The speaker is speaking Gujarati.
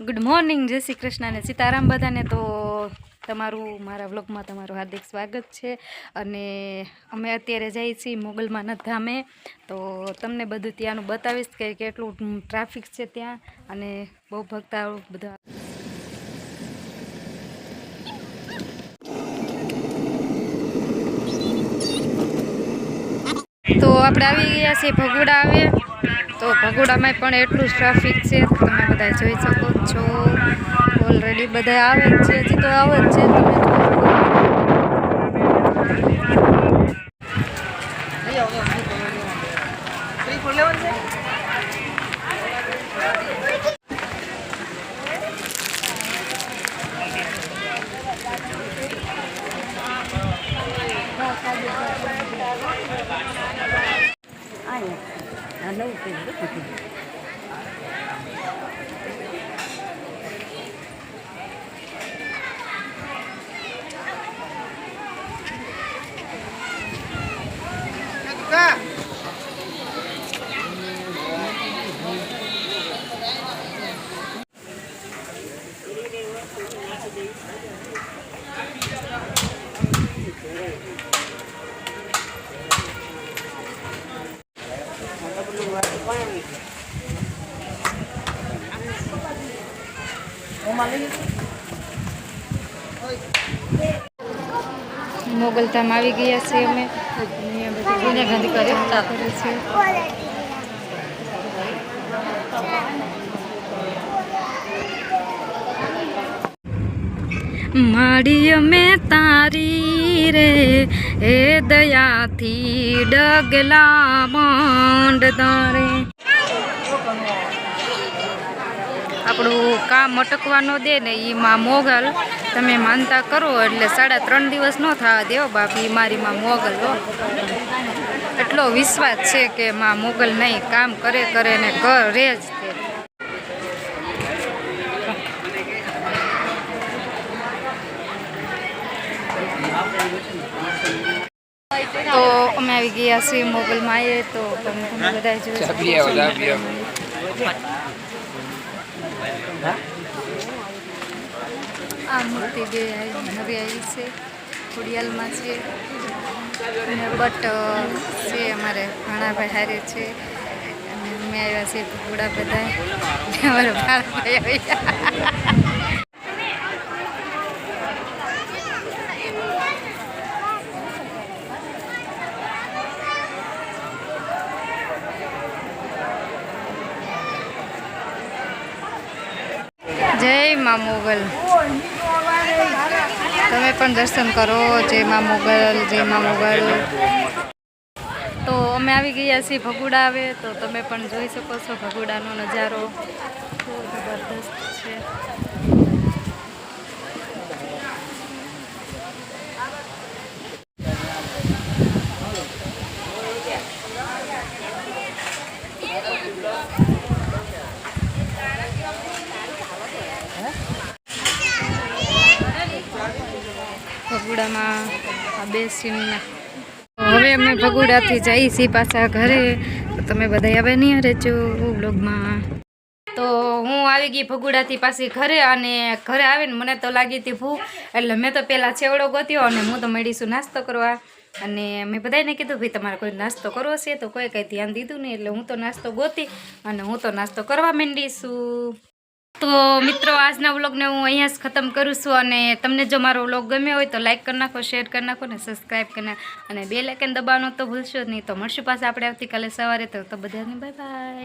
ગુડ મોર્નિંગ જય શ્રી કૃષ્ણ અને સીતારામ બધાને તો તમારું, મારા વ્લોગમાં તમારું હાર્દિક સ્વાગત છે. અને અમે અત્યારે જઈએ છીએ મોગલમાં ધામે તો તમને બધું ત્યાંનું બતાવીશ કે કેટલું ટ્રાફિક છે ત્યાં અને બહુ ભક્તાઓ બધા. તો આપણે આવી ગયા છીએ ભગોડા આવે તો ભગુડામાં પણ એટલું જ ટ્રાફિક છે તમે બધા જોઈ શકો છો. ઓલરેડી બધા આવે જ છે હજી તો આવે જ છે. તમે જોઈ શકો. મોગલધામ આવી ગયા છીએ અમે અહીંયા બધી સોનિયા ગાંધી કરે કરે છે માડી અમે તારી રે હે દયાથી ડગલા માંડ તારે. આપણું કામ અટકવા ન દે ને એ માં મોગલ. તમે માનતા કરો, એટલે સાડા ત્રણ દિવસ ન થવા દેવો બાપી મારી માં મોગલ હો. એટલો વિશ્વાસ છે કે માં મોગલ નહીં કામ કરે કરે ને કરે જ તે અમે આવી ગયા છીએ મોગલમાં આવીએ તો તમે તમે બધા જોઈ. આ મૂર્તિ બે નવી આવી છે ખોડિયાલમાં છે. અને બટ છે અમારે ભાણાભાઈ હારે છે. અને અમે આવ્યા છીએ ઘોડા બધા અમારા ભાણાભાઈ આવ્યા. જય મા મોગલ. તમે પણ દર્શન કરો જય મા મોગલ જય મા મોગલ. તો અમે આવી ગયા છીએ ભગુડા આવે તો તમે પણ જોઈ શકો છો ભગુડાનો નજારો. બહુ જબરદસ્ત છે. ભગુડામાં આ બે સીમના હવે અમે ભગુડાથી જઈ છીએ પાછા ઘરે. તમે બધા હવે નહીં રહેજો બ્લોગમાં તો હું આવી ગઈ ભગુડાથી પાછી ઘરે અને ઘરે આવીને મને તો લાગી હતી ભૂખ એટલે મેં તો પહેલાં છેવડો ગોત્યો અને હું તો મળીશું નાસ્તો કરવા. અને મેં બધાને કીધું, ભાઈ, તમારે કોઈ નાસ્તો કરવો છે? તો કોઈ કંઈ ધ્યાન દીધું નહીં. એટલે હું તો નાસ્તો ગોતી અને હું તો નાસ્તો કરવા માંડીશું. તો મિત્રો, આજના વ્લોગને હું અહીંયા જ ખતમ કરું છું અને તમને જો મારો વ્લોગ ગમ્યો હોય તો લાઇક કરી નાખો શેર કરી નાખો ને સબસ્ક્રાઈબ કરી નાખો. અને બે લાઇકન દબાવવાનું તો ભૂલશો જ નહીં. તો મળશું પાછા આપણે આવતીકાલે સવારે તો બધાને બાય બાય